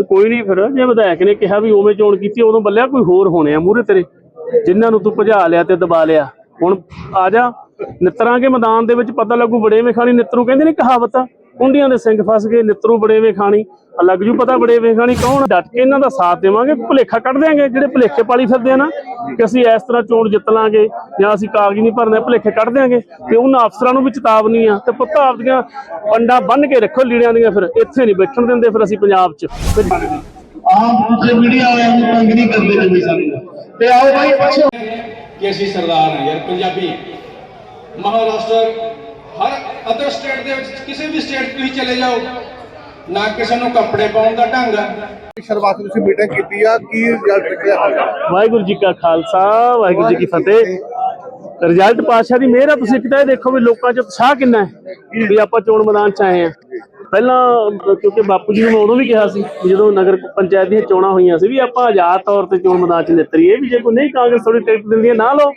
ਤੇ ਕੋਈ ਨਹੀਂ ਫਿਰ, ਜੇ ਵਿਧਾਇਕ ਨੇ ਕਿਹਾ ਵੀ ਉਵੇਂ ਚੋਣ ਕੀਤੀ, ਉਦੋਂ ਬੱਲਿਆ ਕੋਈ ਹੋਰ ਹੋਣੇ ਆ ਮੂਰੇ ਤੇਰੇ, ਜਿਨ੍ਹਾਂ ਨੂੰ ਤੂੰ ਭਜਾ ਲਿਆ ਤੇ ਦਬਾ ਲਿਆ। ਹੁਣ ਆ ਜਾ, ਨਿੱਤਰਾਂਗੇ ਮੈਦਾਨ ਦੇ ਵਿੱਚ, ਪਤਾ ਲੱਗੂ ਬੜੇਵੇਂ ਖਾਣੀ ਨਿੱਤਰੂ ਕਹਿੰਦੇ ਨੇ ਕਹਾਵਤ। ਆ ਕੁੰਡੀਆਂ ਦੇ ਸਿੰਘ ਫਸ ਗਏ ਨਿੱਤਰੂ ਬੜੇਵੇਂ ਖਾਣੀ ਲੱਗ ਜੂ ਪਤਾ ਬੜੇਵੇਂ ਖਾਣੀ ਕੌਣ? ਡਟ ਕੇ ਇਹਨਾਂ ਦਾ ਸਾਥ ਦੇਵਾਂਗੇ ਭੁਲੇਖਾ ਕੱਢ ਦਿਆਂਗੇ ਜਿਹੜੇ ਭੁਲੇਖੇ ਪਾਲੀ ਫਿਰਦੇ ਆ ਨਾ ਕਿ ਅਸੀਂ ਇਸ ਤਰ੍ਹਾਂ ਚੋਣ ਜਿੱਤ ਲਾਂਗੇ ਜਾਂ ਅਸੀਂ ਕਾਗਜ਼ ਨਹੀਂ ਭਰਨੇ ਭੁਲੇਖੇ ਕੱਢ ਦਿਆਂਗੇ ਤੇ ਉਹਨਾਂ ਅਫਸਰਾਂ ਨੂੰ ਵੀ ਚੇਤਾਵਨੀ ਆ ਤੇ ਪੁੱਤ ਆਪਦੀਆਂ ਪੰਡਾ ਬੰਨ ਕੇ ਰੱਖੋ ਲੀੜਿਆਂ ਦੀਆਂ ਫਿਰ ਇੱਥੇ ਨਹੀਂ ਬੈਠਣ ਦਿੰਦੇ ਫਿਰ ਅਸੀਂ ਪੰਜਾਬ 'ਚ। ਆਪ ਦੂਜੇ ਮੀਡੀਆ ਵਾਲਿਆਂ ਨੂੰ ਤੰਗ ਨਹੀਂ ਕਰਦੇ ਜਿਵੇਂ ਸਾਨੂੰ ਤੇ ਆਓ ਭਾਈ ਪੁੱਛੋ। ਕਿ ਅਸੀਂ ਸਰਦਾਰ ਹਾਂ ਯਾਰ ਪੰਜਾਬੀ ਮਹਾਰਾਸ਼ਟਰ ਹਰ ਅਦਰ ਸਟੇਟ ਦੇ ਵਿੱਚ ਕਿਸੇ ਵੀ ਸਟੇਟ ਤੁਸੀਂ ਚਲੇ ਜਾਓ ਨਾ ਕਿਸੇ ਨੂੰ ਕੱਪੜੇ ਪਾਉਣ ਦਾ ਢੰਗ ਹੈ ਸ਼ੁਰੂਆਤ ਤੁਸੀਂ ਮੀਟਿੰਗ ਕੀਤੀ ਆ ਕੀ ਰਿਜ਼ਲਟ ਨਿਕਲਿਆ ਵਾਹਿਗੁਰੂ ਜੀ ਕਾ ਖਾਲਸਾ ਵਾਹਿਗੁਰੂ ਜੀ ਕੀ ਫਤਿਹ। ਰਿਜ਼ਲਟ ਪਾਸ਼ਾ ਦੀ ਮਿਹਰ ਆ ਤੁਸੀਂ ਇੱਕ ਤਾਂ ਇਹ ਦੇਖੋ ਵੀ ਲੋਕਾਂ 'ਚ ਉਤਸ਼ਾਹ ਕਿੰਨਾ ਹੈ ਵੀ ਆਪਾਂ ਚੋਣ ਮੈਦਾਨ 'ਚ ਆਏ ਆ ਪਹਿਲਾਂ ਕਿਉਂਕਿ ਬਾਪੂ ਜੀ ਨੂੰ ਉਦੋਂ ਵੀ ਕਿਹਾ ਸੀ ਜਦੋਂ ਨਗਰ ਪੰਚਾਇਤ ਦੀਆਂ ਚੋਣਾਂ ਹੋਈਆਂ ਸੀ ਵੀ ਆਪਾਂ ਆਜ਼ਾਦ ਤੌਰ ਤੇ ਚੋਣ ਮੈਦਾਨ 'ਚ ਨਿਤਰੀਏ ਵੀ ਜੇ ਕੋਈ ਨਹੀਂ ਕਾਂਗਰਸ ਥੋੜੀ ਟਿਕਟ ਦਿੰਦੀ ਹੈ ਨਾ ਲਓ।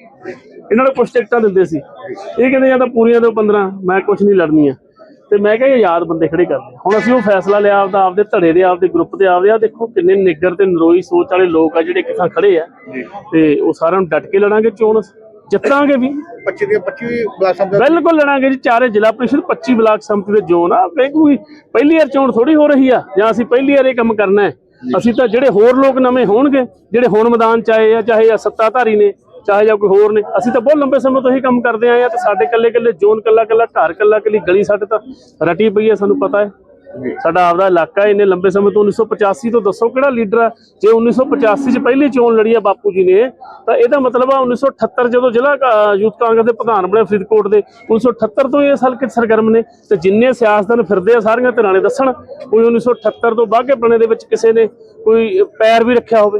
ਇਹਨਾਂ ਨੂੰ ਕੁਛ ਟਿਕਟਾਂ ਦਿੰਦੇ ਸੀ। ਇਹ ਕਹਿੰਦੇ ਜਾਂ ਤਾਂ ਪੂਰੀਆਂ ਦਿਓ 15 ਮੈਂ ਕੁਛ ਨਹੀਂ ਲੜਨੀਆਂ। ਤੇ ਮੈਂ ਕਿਹਾ ਆਜ਼ਾਦ ਬੰਦੇ ਖੜੇ ਕਰਦੇ। ਹੁਣ ਅਸੀਂ ਉਹ ਫੈਸਲਾ ਲਿਆ ਆਪਦਾ ਆਪਦੇ ਧੜੇ ਦੇ ਆਪਦੇ ਗਰੁੱਪ ਦੇ ਆਪਦੇ ਆ ਦੇਖੋ ਕਿੰਨੇ ਨਿੱਗਰ ਤੇ ਨਰੋਈ ਸੋਚ ਵਾਲੇ ਲੋਕ ਆ ਜਿਹੜੇ ਕਿਥਾਂ ਖੜੇ ਆ। ਤੇ ਉਹ ਸਾਰਿਆਂ ਨੂੰ ਡਟ ਕੇ ਲੜਾਂਗੇ ਚੋਣ ਜਿੱਤਾਂਗੇ ਵੀ। 25 ਦੀਆਂ 25 ਬਲਾਸਾਂ ਦਾ ਬਿਲਕੁਲ ਲੜਾਂਗੇ ਜੀ ਚਾਰੇ ਜ਼ਿਲ੍ਹਾ ਪ੍ਰੀਸ਼ਦ 25 ਬਲਾਕ ਸੰਮਤੀ ਦੇ ਜ਼ੋਨ ਆ। ਵੇ ਕੋਈ ਪਹਿਲੀ ਵਾਰ ਚੋਣ ਥੋੜੀ ਹੋ ਰਹੀ ਆ ਜਾਂ ਅਸੀਂ ਪਹਿਲੀ ਵਾਰ ਇਹ ਕੰਮ ਕਰਨਾ ਹੈ। ਅਸੀਂ ਤਾਂ ਜਿਹੜੇ ਹੋਰ ਲੋਕ ਨਵੇਂ ਹੋਣਗੇ ਜਿਹੜੇ ਹੁਣ ਮੈਦਾਨ ਚ ਆਏ ਆ ਚਾਹੇ ਆ ਸੱਤਾਧਾਰੀ ਨੇ ਚਾਹੇ ਜਾਂ ਕੋਈ ਹੋਰ ਨੇ ਅਸੀਂ ਤਾਂ ਬਹੁਤ ਲੰਬੇ ਸਮੇਂ ਤੋਂ ਇਹੀ ਕੰਮ ਕਰਦੇ ਆਏ ਆ ਤੇ ਸਾਡੇ ਕੱਲੇ ਕੱਲੇ ਜ਼ੋਨ ਕੱਲਾ ਕੱਲਾ ਘਰ ਕੱਲਾ ਕੱਲੀ ਗਲੀ ਸਾਡੇ ਤਾਂ ਰਟੀ ਪਈ ਹੈ ਸਾਨੂੰ ਪਤਾ ਹੈ। ਸਾਡਾ ਆਪਦਾ ਇਲਾਕਾ ਹੈ, ਇੰਨੇ ਲੰਬੇ ਸਮੇਂ ਤੋਂ 1985 ਤੋਂ ਦੱਸੋ ਕਿਹੜਾ ਲੀਡਰ ਆ? ਜੇ 1985 ਚ ਪਹਿਲੀ ਚੋਣ ਲੜੀ ਆ ਬਾਪੂ ਜੀ ਨੇ ਤਾਂ ਇਹਦਾ ਮਤਲਬ ਆ 1978 ਜਦੋਂ ਜ਼ਿਲ੍ਹਾ ਕਾ- ਯੂਥ ਕਾਂਗਰਸ ਦੇ ਪ੍ਰਧਾਨ ਬਣੇ ਫਰੀਦਕੋਟ ਦੇ 1978 ਤੋਂ ਹੀ ਇਸ ਹਲਕੇ 'ਚ ਸਰਗਰਮ ਨੇ ਤੇ ਜਿੰਨੇ ਸਿਆਸਤਦਾਨ ਫਿਰਦੇ ਆ ਸਾਰੀਆਂ ਧਿਰਾਂ ਨੇ ਦੱਸਣ ਕੋਈ 1978 ਤੋਂ ਬਾਗੇ ਬਣੇ ਦੇ ਵਿੱਚ ਕਿਸੇ ਨੇ ਕੋਈ ਪੈਰ ਵੀ ਰੱਖਿਆ ਹੋਵੇ।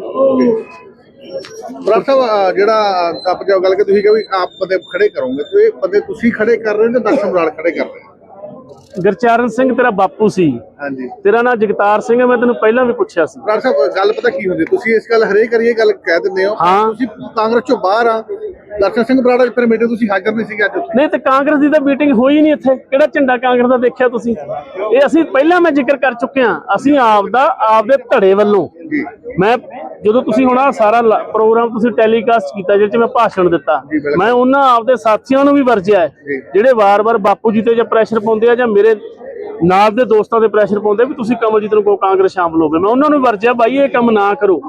ਬਰਾੜ ਸਾਹਿਬ ਜਿਹੜਾ ਆਪ ਜੋ ਗੱਲ ਕਿ ਤੁਸੀਂ ਕਿਹਾ ਵੀ ਆਪ ਬੰਦੇ ਖੜੇ ਕਰੋਗੇ। ਤੇ ਇਹ ਬੰਦੇ ਤੁਸੀਂ ਖੜੇ ਕਰ ਰਹੇ ਹੋ ਜਾਂ ਦਰਸ਼ਨ ਬਰਾੜ ਖੜੇ ਕਰ ਰਹੇ ਹੋ? ਗੁਰਚਰਨ ਸਿੰਘ ਤੇਰਾ ਬਾਪੂ ਸੀ। ਹਾਂਜੀ। ਤੇਰਾ ਨਾਂ ਜਗਤਾਰ ਸਿੰਘ ਹੈ ਮੈਂ ਤੈਨੂੰ ਪਹਿਲਾਂ ਵੀ ਪੁੱਛਿਆ ਸੀ। ਬਰਾੜ ਸਾਹਿਬ ਗੱਲ ਪਤਾ ਕੀ ਹੁੰਦੀ? ਤੁਸੀਂ ਇਸ ਗੱਲ ਹਰੇਕ ਇਹ ਗੱਲ ਕਹਿ ਦਿੰਦੇ ਹੋ ਹਾਂ। ਤੁਸੀਂ ਕਾਂਗਰਸ ਚੋਂ ਬਾਹਰ ਆ। ਦਰਸ਼ਨ ਸਿੰਘ ਬਰਾੜ ਫਿਰ ਮੀਟਿੰਗ ਤੁਸੀਂ ਹਾਜ਼ਰ ਨਹੀਂ ਸੀਗੇ ਅੱਜ ਉੱਥੇ। ਨਹੀਂ ਤੇ ਕਾਂਗਰਸ ਦੀ ਤਾਂ ਮੀਟਿੰਗ ਹੋਈ ਨਹੀਂ ਇੱਥੇ। ਕਿਹੜਾ ਝੰਡਾ ਕਾਂਗਰਸ ਦਾ ਦੇਖਿਆ ਤੁਸੀਂ? ਇਹ ਅਸੀਂ ਪਹਿਲਾਂ ਮੈਂ ਜ਼ਿਕਰ ਕਰ ਚੁੱਕਿਆ ਅਸੀਂ ਆਪ ਦਾ ਆਪਦੇ ਧੜੇ ਵੱਲੋਂ ਜੀ। ਮੈਂ ਜਦੋਂ ਤੁਸੀਂ ਹੁਣ ਆਹ ਸਾਰਾ ਪ੍ਰੋਗਰਾਮ ਤੁਸੀਂ ਟੈਲੀਕਾਸਟ ਕੀਤਾ ਜਿਹਦੇ ਚ ਮੈਂ ਭਾਸ਼ਣ ਦਿੱਤਾ। ਮੈਂ ਉਹਨਾਂ ਆਪਦੇ ਸਾਥੀਆਂ ਨੂੰ ਵੀ ਵਰਜਿਆ। ਜਿਹੜੇ ਵਾਰ-ਵਾਰ ਬਾਪੂ ਜੀ ਤੇ ਜਾਂ ਪ੍ਰੈਸ਼ਰ ਪਾਉਂਦੇ ਆ ਜਾਂ ਮੇਰੇ ਨਾਲ ਦੇ ਦੋਸਤਾਂ ਦੇ ਪ੍ਰੈਸ਼ਰ ਪਾਉਂਦੇ ਵੀ ਤੁਸੀਂ ਕਮਲਜੀਤ ਨੂੰ ਕੋ ਕਾਂਗਰਸ ਸ਼ਾਮਲ ਹੋਵੇ ਮੈਂ ਉਹਨਾਂ ਨੂੰ ਵਰਜਿਆ ਬਾਈ ਇਹ ਕੰਮ ਨਾ ਕਰੋ।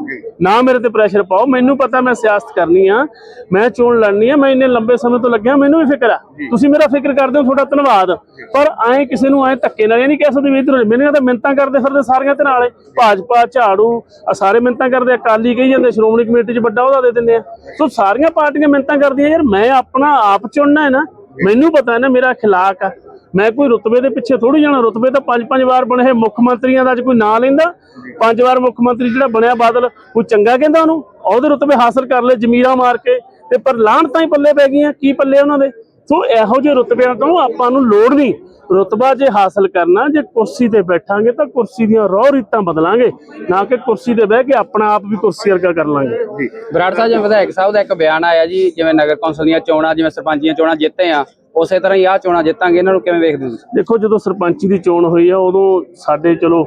ਨਾ ਮੇਰੇ ਤੇ ਪ੍ਰੈਸ਼ਰ ਪਾਓ। ਮੈਨੂੰ ਪਤਾ ਮੈਂ ਸਿਆਸਤ ਕਰਨੀ ਆ ਮੈਂ ਚੋਣ ਲੜਨੀ ਆ ਮੈਂ ਇੰਨੇ ਲੰਬੇ ਸਮੇਂ ਤੋਂ ਲੱਗਿਆ ਮੈਨੂੰ ਵੀ ਫਿਕਰ ਆ। ਤੁਸੀਂ ਮੇਰਾ ਫਿਕਰ ਕਰਦੇ ਹੋ ਤੁਹਾਡਾ ਧੰਨਵਾਦ। ਪਰ ਐਂ ਕਿਸੇ ਨੂੰ ਐਂ ਧੱਕੇ ਨਾਲ ਇਹ ਨਹੀਂ ਕਹਿ ਸਕਦੇ ਵੀ ਇਧਰ ਮੈਨੂੰ ਤਾਂ ਮਿੰਤਾਂ ਕਰਦੇ ਫਿਰਦੇ ਸਾਰੀਆਂ ਤੇ ਨਾਲੇ। ਭਾਜਪਾ ਝਾੜੂ ਆ ਸਾਰੇ ਮਿੰਤਾਂ ਕਰਦੇ ਅਕਾਲੀ ਕਹੀ ਜਾਂਦੇ ਸ਼੍ਰੋਮਣੀ ਕਮੇਟੀ 'ਚ ਵੱਡਾ ਉਹਦਾ ਦੇ ਦਿੰਦੇ ਆ। ਸੋ ਸਾਰੀਆਂ ਪਾਰਟੀਆਂ ਮਿੰਤਾਂ ਕਰਦੀਆਂ ਯਾਰ ਮੈਂ ਆਪਣਾ ਆਪ ਚੁਣਨਾ ਹੈ ਨਾ ਮੈਨੂੰ ਪਤਾ ਹੈ ਨਾ ਮੇਰਾ ਖਿਲਾਕ ਆ। ਮੈਂ ਕੋਈ ਰੁਤਬੇ ਦੇ ਪਿੱਛੇ ਥੋੜੀ ਜਾਣਾ, ਰੁਤਬੇ ਤਾਂ ਪੰਜ ਪੰਜ ਵਾਰ ਬਣੇ ਮੁੱਖ ਮੰਤਰੀਆਂ ਦਾ ਅੱਜ ਕੋਈ ਨਾਂ ਲੈਂਦਾ। ਪੰਜ ਵਾਰ ਮੁੱਖ ਮੰਤਰੀ ਜਿਹੜਾ ਬਣਿਆ ਬਾਦਲ, ਕੋਈ ਚੰਗਾ ਕਹਿੰਦਾ ਉਹਨੂੰ? ਉਹਦੇ ਰੁਤਬੇ ਹਾਸਲ ਕਰ ਲਏ, ਜ਼ਮੀਰਾਂ ਮਾਰ ਕੇ ਤੇ ਪਰ ਲਾਹਣ ਤਾਂ ਹੀ ਪੱਲੇ ਪੈ ਗਈਆਂ, ਕੀ ਪੱਲੇ ਉਹਨਾਂ ਦੇ? ਸੋ ਇਹੋ ਜਿਹੇ ਰੁਤਬਿਆਂ ਤੋਂ ਆਪਾਂ ਨੂੰ ਲੋੜ ਨਹੀਂ। ਰੁਤਬਾ ਜੇ ਹਾਸਲ ਕਰਨਾ, ਜੇ ਕੁਰਸੀ ਤੇ ਬੈਠਾਂਗੇ ਤਾਂ ਕੁਰਸੀ ਦੀਆਂ ਰੋਹ ਰੀਤਾਂ ਬਦਲਾਂਗੇ। ਨਾ ਕਿ ਕੁਰਸੀ ਤੇ ਬਹਿ ਕੇ ਆਪਣਾ ਆਪ ਵੀ ਕੁਰਸੀ ਵਰਗਾ ਕਰ ਲਾਂਗੇ। ਜੀ। ਬਰਾੜ ਸਾਹਿਬ, ਜਿਵੇਂ ਵਿਧਾਇਕ ਸਾਹਿਬ ਦਾ ਇੱਕ ਬਿਆਨ ਆਇਆ ਜੀ, ਜਿਵੇਂ ਨਗਰ ਕੌਂਸਲ ਦੀਆਂ ਚੋਣਾਂ, ਜਿਵੇਂ ਸਰਪੰਚ ਦੀਆਂ ਚੋਣਾਂ ਜਿੱਤੇ ਆ ਉਸੇ ਤਰ੍ਹਾਂ ਹੀ ਆਹ ਚੋਣਾਂ ਜਿੱਤਾਂਗੇ, ਇਹਨਾਂ ਨੂੰ ਕਿਵੇਂ ਵੇਖਦੇ ਹੋ ਤੁਸੀਂ? ਦੇਖੋ, ਜਦੋਂ ਸਰਪੰਚੀ ਦੀ ਚੋਣ ਹੋਈ ਆ, ਉਦੋਂ ਸਾਡੇ ਚਲੋ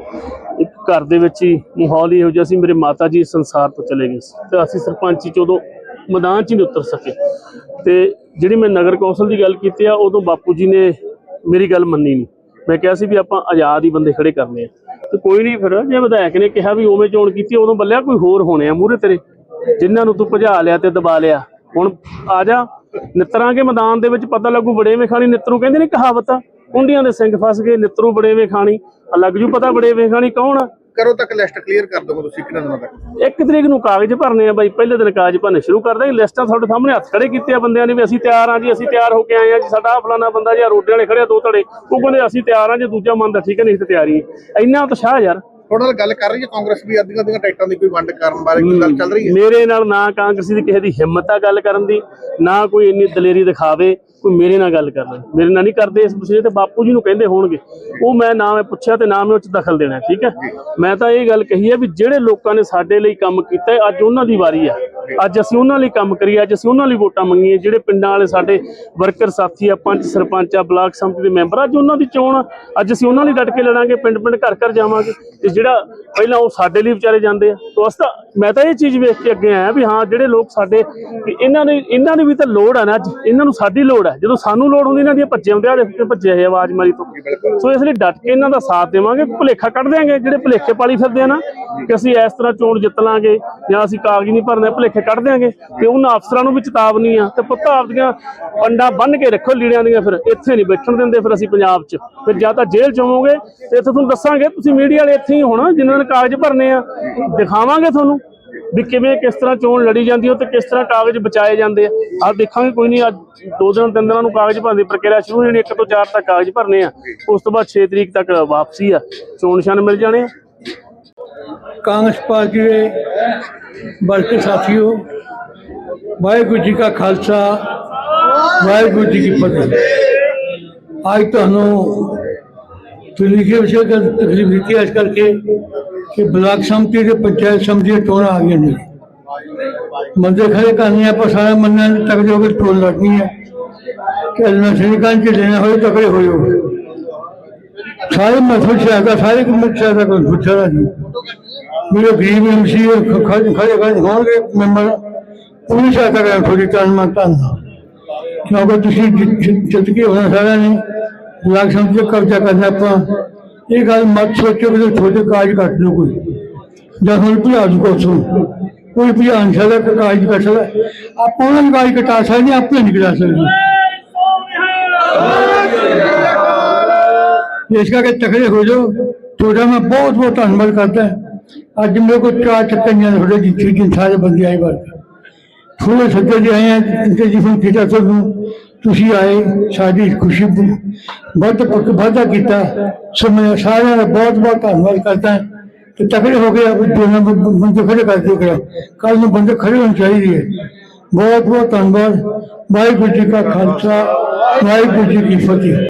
ਇੱਕ ਘਰ ਦੇ ਵਿੱਚ ਹੀ ਮਾਹੌਲ ਹੀ ਇਹੋ ਜਿਹਾ ਸੀ, ਮੇਰੇ ਮਾਤਾ ਜੀ ਸੰਸਾਰ ਤੋਂ ਚਲੇ ਗਏ ਸੀ। ਤੇ ਅਸੀਂ ਸਰਪੰਚੀ ਚ ਉਦੋਂ ਮੈਦਾਨ 'ਚ ਨਹੀਂ ਉਤਰ ਸਕੇ। ਤੇ ਜਿਹੜੀ ਮੈਂ ਨਗਰ ਕੌਂਸਲ ਦੀ ਗੱਲ ਕੀਤੀ ਆ, ਉਦੋਂ ਬਾਪੂ ਜੀ ਨੇ ਮੇਰੀ ਗੱਲ ਮੰਨੀ ਨਹੀਂ ਮੈਂ ਕਿਹਾ ਸੀ ਵੀ ਆਪਾਂ ਆਜ਼ਾਦ ਹੀ ਬੰਦੇ ਖੜੇ ਕਰਨੇ ਆ। ਤੇ ਕੋਈ ਨਹੀਂ ਫਿਰ ਜੇ ਵਿਧਾਇਕ ਨੇ ਕਿਹਾ ਵੀ ਉਵੇਂ ਚੋਣ ਕੀਤੀ, ਉਦੋਂ ਬੱਲਿਆ ਕੋਈ ਹੋਰ ਹੋਣੇ ਆ ਮੂਰੇ ਤੇਰੇ। ਜਿਨ੍ਹਾਂ ਨੂੰ ਤੂੰ ਭਜਾ ਲਿਆ ਤੇ ਦਬਾ ਲਿਆ। ਹੁਣ ਆ ਜਾ ਨਿੱਤਰਾਂਗੇ ਮੈਦਾਨ ਦੇ ਵਿੱਚ ਪਤਾ ਲੱਗੂ ਬੜੇਵੇਂ ਖਾਣੀ ਨਿੱਤਰੂ ਕਹਿੰਦੇ ਨੇ ਕਹਾਵਤ। ਆ ਕੁੰਡੀਆਂ ਦੇ ਸਿੰਘ ਫਸ ਗਏ ਨਿੱਤਰੂ ਬੜੇਵੇਂ ਖਾਣੀ। ਲੱਗ ਜੂ ਪਤਾ ਬੜੇਵੇਂ ਖਾਣੀ ਕੌਣ ਆ? ਕਰੋ ਤੱਕ ਲਿਸਟ ਕਲੀਅਰ ਕਰ ਦੋਗੇ ਤੁਸੀਂ ਕਿੰਨਾ ਦਿਨਾਂ ਤੱਕ। ਇੱਕ ਤਰੀਕ ਨੂੰ ਕਾਗਜ਼ ਭਰਨੇ ਆ ਬਾਈ ਪਹਿਲੇ ਦਿਨ ਕਾਗਜ਼ ਭਰਨੇ ਸ਼ੁਰੂ ਕਰ ਦਾਂਗੇ ਲਿਸਟਾਂ ਤੁਹਾਡੇ ਸਾਹਮਣੇ ਹੱਥ ਖੜੇ ਕੀਤੇ ਆ ਬੰਦਿਆਂ ਨੇ ਵੀ ਅਸੀਂ ਤਿਆਰ ਆ ਜੀ ਅਸੀਂ ਤਿਆਰ ਹੋ ਕੇ ਆਏ ਆ ਜੀ। ਸਾਡਾ ਫਲਾਣਾ ਬੰਦਾ ਜੀ ਰੋਡੇ ਵਾਲੇ ਖੜੇ ਆ ਦੋ ਧੜੇ। ਉਹ ਕਹਿੰਦੇ ਅਸੀਂ ਤਿਆਰ ਆ ਜੇ ਦੂਜਾ ਮੰਨਦਾ ਠੀਕ ਹੈ ਨਹੀਂ ਤੇ ਤਿਆਰੀ। ਇੰਨਾ ਉਤਸ਼ਾਹ ਯਾਰ। ਤੁਹਾਡੇ ਨਾਲ ਗੱਲ ਕਰ ਰਹੀ ਹੈ ਕਾਂਗਰਸ ਵੀ ਅੱਧੀਆਂ ਅੱਧੀਆਂ ਟਿਕਟਾਂ ਦੀ ਕੋਈ ਵੰਡ ਕਰਨ ਬਾਰੇ ਕੋਈ ਗੱਲ ਚੱਲ ਰਹੀ ਹੈ? ਮੇਰੇ ਨਾਲ ਨਾ ਕਾਂਗਰਸੀ ਦੀ ਕਿਸੇ ਦੀ ਹਿੰਮਤ ਆ ਗੱਲ ਕਰਨ ਦੀ, ਨਾ ਕੋਈ ਇੰਨੀ ਦਲੇਰੀ ਦਿਖਾਵੇ, ਕੋਈ ਮੇਰੇ ਨਾਲ ਗੱਲ ਕਰਨਾ ਮੇਰੇ ਨਾਲ ਨਹੀਂ ਕਰਦੇ ਇਸ ਵਿਸ਼ੇ ਤੇ, ਬਾਪੂ ਜੀ ਨੂੰ ਕਹਿੰਦੇ ਹੋਣਗੇ। ਉਹ ਮੈਂ ਨਾ ਮੈਂ ਪੁੱਛਿਆ ਤੇ ਨਾ ਮੈਂ ਉਹ ਦਖਲ ਦੇਣਾ, ਠੀਕ ਹੈ? ਮੈਂ ਤਾਂ ਇਹ ਗੱਲ ਕਹੀ ਹੈ ਵੀ ਜਿਹੜੇ ਲੋਕਾਂ ਨੇ ਸਾਡੇ ਲਈ ਕੰਮ ਕੀਤਾ ਅੱਜ ਉਹਨਾਂ ਦੀ ਵਾਰੀ ਆ। ਅੱਜ ਅਸੀਂ ਉਹਨਾਂ ਲਈ ਕੰਮ ਕਰੀਏ ਅੱਜ ਅਸੀਂ ਉਹਨਾਂ ਲਈ ਵੋਟਾਂ ਮੰਗੀਏ ਜਿਹੜੇ ਪਿੰਡਾਂ ਵਾਲੇ ਸਾਡੇ ਵਰਕਰ ਸਾਥੀ ਆ ਪੰਚ ਸਰਪੰਚ ਆ ਬਲਾਕ ਸੰਮਤੀ ਦੇ ਮੈਂਬਰ ਆ, ਅੱਜ ਉਹਨਾਂ ਦੀ ਚੋਣ ਆ। ਅੱਜ ਅਸੀਂ ਉਹਨਾਂ ਲਈ ਡਟ ਕੇ ਲੜਾਂਗੇ ਪਿੰਡ ਪਿੰਡ ਘਰ ਘਰ ਜਾਵਾਂਗੇ। ਤੇ ਜਿਹੜਾ ਪਹਿਲਾਂ ਉਹ ਸਾਡੇ ਲਈ ਵਿਚਾਰੇ ਜਾਂਦੇ ਆ। ਤੋਂ ਅਸਤਾ ਮੈਂ ਤਾਂ ਇਹ ਚੀਜ਼ ਵੇਖ ਕੇ ਅੱਗੇ ਆਇਆ ਵੀ ਹਾਂ ਜਿਹੜੇ ਲੋਕ ਸਾਡੇ ਇਹਨਾਂ ਨੇ ਇਹਨਾਂ ਦੀ ਵੀ ਤਾਂ ਲੋੜ ਆ ਨਾ ਅੱਜ। ਇਹਨਾਂ ਨੂੰ ਸਾਡੀ ਲੋੜ ਹੈ ਜਦੋਂ ਸਾਨੂੰ ਲੋੜ ਹੁੰਦੀ ਇਹਨਾਂ ਦੀਆਂ ਭੱਜੇ ਹੁੰਦੇ ਆ ਦੇਖ ਕੇ ਭੱਜੇ ਇਹ ਆਵਾਜ਼ ਮਾਰੀ ਤੋਂ। ਸੋ ਇਸ ਲਈ ਡਟ ਕੇ ਇਹਨਾਂ ਦਾ ਸਾਥ ਦੇਵਾਂਗੇ ਭੁਲੇਖਾ ਕੱਢ ਦਿਆਂਗੇ। ਜਿਹੜੇ ਭੁਲੇਖੇ ਪਾਲੀ ਫਿਰਦੇ ਆ ਨਾ ਕਿ ਅਸੀਂ ਇਸ ਤਰ੍ਹਾਂ ਚੋਣ ਜਿੱਤ ਲਾਂਗੇ ਜਾਂ ਅਸੀਂ ਕਾਗਜ਼ ਨਹੀਂ ਭਰਨੇ ਭੁਲੇਖੇ ਕੱਢ ਦਿਆਂਗੇ। ਤੇ ਉਹਨਾਂ ਅਫਸਰਾਂ ਨੂੰ ਵੀ ਚੇਤਾਵਨੀ ਆ ਤੇ ਪੁੱਤ ਆਪਦੀਆਂ ਪੰਡਾ ਬੰਨ ਕੇ ਰੱਖੋ ਲੀੜਿਆਂ ਦੀਆਂ ਫਿਰ, ਇੱਥੇ ਨਹੀਂ ਬੈਠਣ ਦਿੰਦੇ ਫਿਰ ਅਸੀਂ ਪੰਜਾਬ 'ਚ। ਫਿਰ ਜਾਂ ਤਾਂ ਜੇਲ੍ਹ 'ਚ ਹੋਵੋਗੇ ਤੇ ਇੱਥੇ ਤੁਹਾਨੂੰ ਦੱਸਾਂਗੇ, ਤੁਸੀਂ ਮੀਡੀਆ ਵਾਲੇ ਇੱਥੇ ਹੀ ਹੋਣਾ, ਜਿਨ੍ਹਾਂ ਨੇ ਕਾਗਜ਼ ਭਰਨੇ ਆ। ਦਿਖਾਵਾਂਗੇ ਤੁਹਾਨੂੰ ਵੀ ਕਿਵੇਂ ਕਿਸ ਤਰ੍ਹਾਂ ਚੋਣ ਲੜੀ ਜਾਂਦੀ ਹੈ ਤੇ ਕਿਸ ਤਰ੍ਹਾਂ ਕਾਗਜ਼ ਬਚਾਏ ਜਾਂਦੇ ਆ। ਆਹ ਦੇਖਾਂਗੇ, ਕੋਈ ਨਹੀਂ, ਅੱਜ ਦੋ ਦਿਨ, ਤਿੰਨ ਦਿਨਾਂ ਨੂੰ ਕਾਗਜ਼ ਭਰਨ ਦੀ ਪ੍ਰਕਿਰਿਆ ਸ਼ੁਰੂ ਹੋਣੀ ਜਾਣੀ 1 ਤੋਂ 4 ਤੱਕ ਕਾਗਜ਼ ਭਰਨੇ ਆ। ਉਸ ਤੋਂ ਬਾਅਦ 6 ਤਰੀਕ ਤੱਕ ਵਾਪਸੀ ਆ। ਚੋਣ ਨਿਸ਼ਾਨ ਮਿਲ ਜਾਣੇ ਆ। ਕਾਂਗਰਸ ਪਾਰਟੀ ਦੇ ਵਰਕਰ ਸਾਥੀਓ, ਵਾਹਿਗੁਰੂ ਜੀ ਕਾ ਖਾਲਸਾ, ਵਾਹਿਗੁਰੂ ਜੀ ਕੀ ਫਤਿਹ। ਅੱਜ ਤੁਹਾਨੂੰ ਤੁਲਿਖੇ ਵਿਸ਼ੇ ਦਾ ਤਕਲੀਫ ਦਿੱਤੀ ਇਸ ਕਰਕੇ ਕਿ ਬਲਾਕ ਸੰਮਤੀ ਦੇ ਪੰਚਾਇਤ ਸਮਿਤੀ ਦੀਆਂ ਚੋਣਾਂ ਆ ਗਈਆਂ ਨੇ। ਮੰਦੇ ਖੜੇ ਕਰਨੇ ਆਪਾਂ ਸਾਰਾ ਮੰਨਣਾ ਤਕੜੇ ਹੋ ਕੇ ਚੋਣ ਲੜਨੀ ਹੈ ਕਿ ਅਲਨਾ ਸਿੰਘਾਂ ਚ ਲੈਣਾ ਹੋਏ ਤਕੜੇ ਹੋਇਓ ਸਾਰੇ ਮਸਲ ਸ਼ਹਿਦਾ ਸਾਰੇ ਕਮੇਟੀ ਸ਼ਹਿਦਾ ਕੋਈ ਪੁੱਛਣਾ ਨਹੀਂ ਮੇਰੇ ਗਰੀਬ ਐਮਸੀ ਖੜੇ ਖੜੇ ਹੋਣਗੇ ਮੈਂਬਰ ਪੂਰੀ ਸਹਾਇਤਾ ਕਰਾਂ ਥੋੜੀ ਤਨ ਮਨ ਕਿਉਂਕਿ ਤੁਸੀਂ ਜਿੱਤ ਕੇ ਹੋਣਾ ਸਾਰਿਆਂ ਨੇ ਲੱਖ ਸੰਤ ਕਬਜ਼ਾ ਕਰਨਾ ਆਪਾਂ। ਇਹ ਗੱਲ ਮਤ ਸੋਚੋ ਕਿ ਤੁਹਾਡੇ ਕਾਜ ਕੱਟ ਲਓ ਕੋਈ। ਜਾਂ ਹੁਣ ਭਜਾ ਦੂ ਕੋਈ ਭਜਾ ਨਹੀਂ ਸਕਦਾ ਕਾਜ ਕੱਟ ਸਕਦਾ ਆਪਾਂ ਉਹਨਾਂ ਨੂੰ ਕਾਜ ਕਟਾ ਸਕਦੇ ਹਾਂ, ਆਪੇ ਨਹੀਂ ਕਟਾ ਸਕਦੇ ਇਸ ਕਰਕੇ ਤਕੜੇ ਹੋ ਜਾਓ ਤੁਹਾਡਾ ਮੈਂ ਬਹੁਤ ਬਹੁਤ ਧੰਨਵਾਦ ਕਰਦਾ ਅੱਜ ਮੇਰੇ ਕੋਲ ਚਾਰ ਚੱਕਰੀਆਂ ਨੇ ਤੁਹਾਡੇ ਜਿੱਥੇ ਜਿਨ ਸਾਰੇ ਬੰਦੇ ਆਏ ਵਰਗ ਥੋੜੇ ਸੱਜੇ ਜਿਹੇ ਆਏ ਆ ਤੇ ਜਿਵੇਂ ਕੀਤਾ ਤੁਹਾਨੂੰ ਤੁਸੀਂ ਆਏ ਸਾਡੀ ਖੁਸ਼ੀ ਬਹੁਤ ਪੱਕ ਵਾਧਾ ਕੀਤਾ ਸੋ ਮੈਂ ਸਾਰਿਆਂ ਦਾ ਬਹੁਤ ਬਹੁਤ ਧੰਨਵਾਦ ਕਰਦਾ ਕਿ ਤਕੜੇ ਹੋ ਗਏ ਆਪ ਦੋਨਾਂ ਬੰਦੇ ਬੰਦੇ ਖੜੇ ਕਰ ਦਿਓ ਕੱਲ ਨੂੰ ਬੰਦੇ ਖੜੇ ਹੋਣੇ ਚਾਹੀਦੇ ਹੈ ਬਹੁਤ ਬਹੁਤ ਧੰਨਵਾਦ ਵਾਹਿਗੁਰੂ ਜੀ ਕਾ ਖਾਲਸਾ ਵਾਹਿਗੁਰੂ ਜੀ ਕੀ ਫਤਿਹ